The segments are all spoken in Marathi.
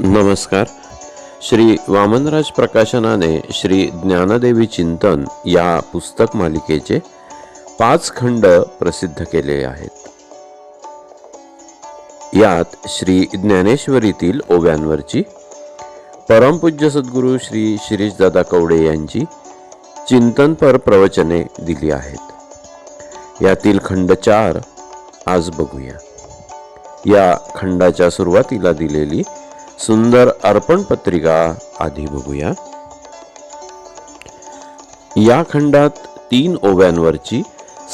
नमस्कार. श्री वामनराज प्रकाशनाने श्री ज्ञानदेवी चिंतन या पुस्तक मालिकेचे पाच खंड प्रसिद्ध केले आहेत. यात श्री ज्ञानेश्वरीतील ओव्यांवरची परमपूज्य सद्गुरू श्री शिरीषदादा कवडे यांची चिंतनपर प्रवचने दिली आहेत. यातील खंड चार आज बघूया. या खंडाच्या सुरुवातीला दिलेली सुंदर अर्पण पत्रिका आधी बघूया. या खंडात तीन ओव्यांवरची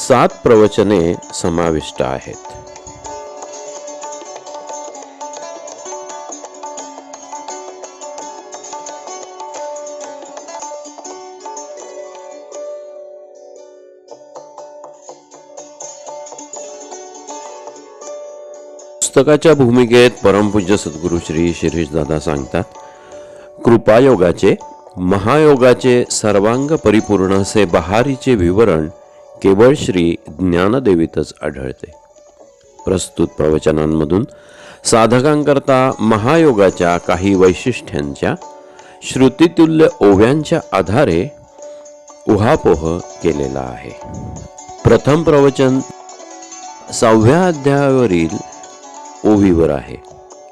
सात प्रवचने समाविष्ट आहेत. पुस्तकाच्या भूमिकेत परमपूज्य सद्गुरू श्री शिरीषदादा सांगतात कृपायोगाचे महायोगाचे सर्वांग परिपूर्ण असे बहारीचे विवरण केवळ श्री ज्ञानदेवीतच आढळते. प्रस्तुत प्रवचनांमधून साधकांकरता महायोगाच्या काही वैशिष्ट्यांच्या श्रुतितुल्य ओव्यांच्या आधारे उहापोह केलेला आहे. प्रथम प्रवचन सहाव्या अध्यायावरील ओवीवर आहे.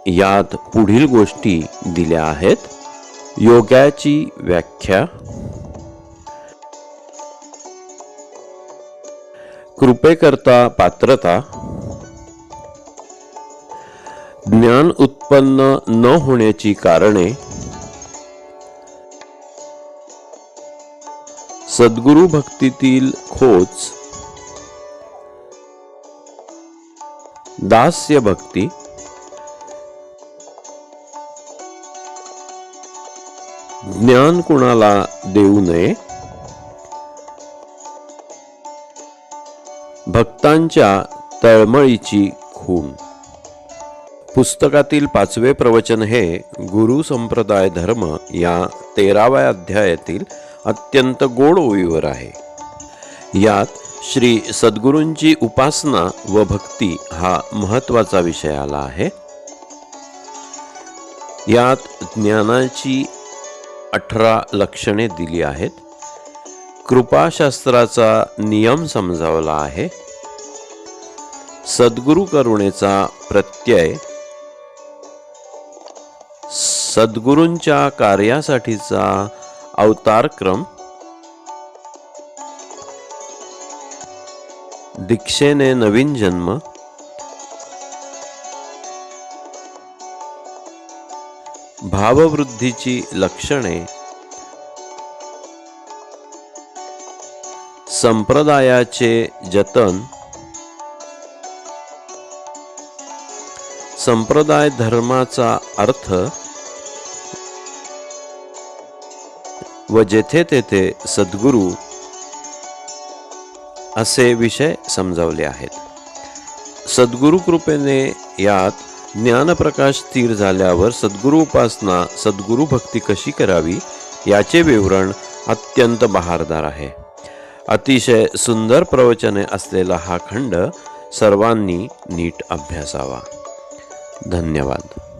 यात पुढील गोष्टी दिल्या आहेत. योगाची व्याख्या. कृपेकरता पात्रता. ज्ञान उत्पन्न न होण्याची कारणे. सद्गुरु भक्तीतील खोच. दास्य भक्ती ज्ञान कुणाला देऊ नये? भक्तांच्या तळमळीची खून पुस्तकातील पाचवे प्रवचन हे गुरु संप्रदाय धर्म या तेराव्या अध्यायातील अत्यंत गोड ओळीवर आहे। यात श्री सद्गुरूंची उपासना व भक्ती हा महत्त्वाचा विषय आला आहे. यात ज्ञानाची अठरा लक्षणे दिली आहेत. कृपाशास्त्राचा नियम समजावला आहे. सद्गुरु करुणेचा प्रत्यय सद्गुरूंच्या कार्यासाठीचा अवतारक्रम दीक्षेने नवीन जन्म. भाववृद्धीची लक्षणे. संप्रदायाचे जतन. संप्रदाय धर्माचा अर्थ. व जेथे तेथे सद्गुरू असे विषय समजावले आहेत. सद्गुरु कृपेने यात ज्ञानप्रकाश स्थिर झाल्यावर सद्गुरु उपासना सद्गुरु भक्ती कशी करावी याचे विवरण अत्यंत बहारदार आहे. अतिशय सुंदर प्रवचने असलेला हा खंड सर्वांनी नीट अभ्यासावा. धन्यवाद.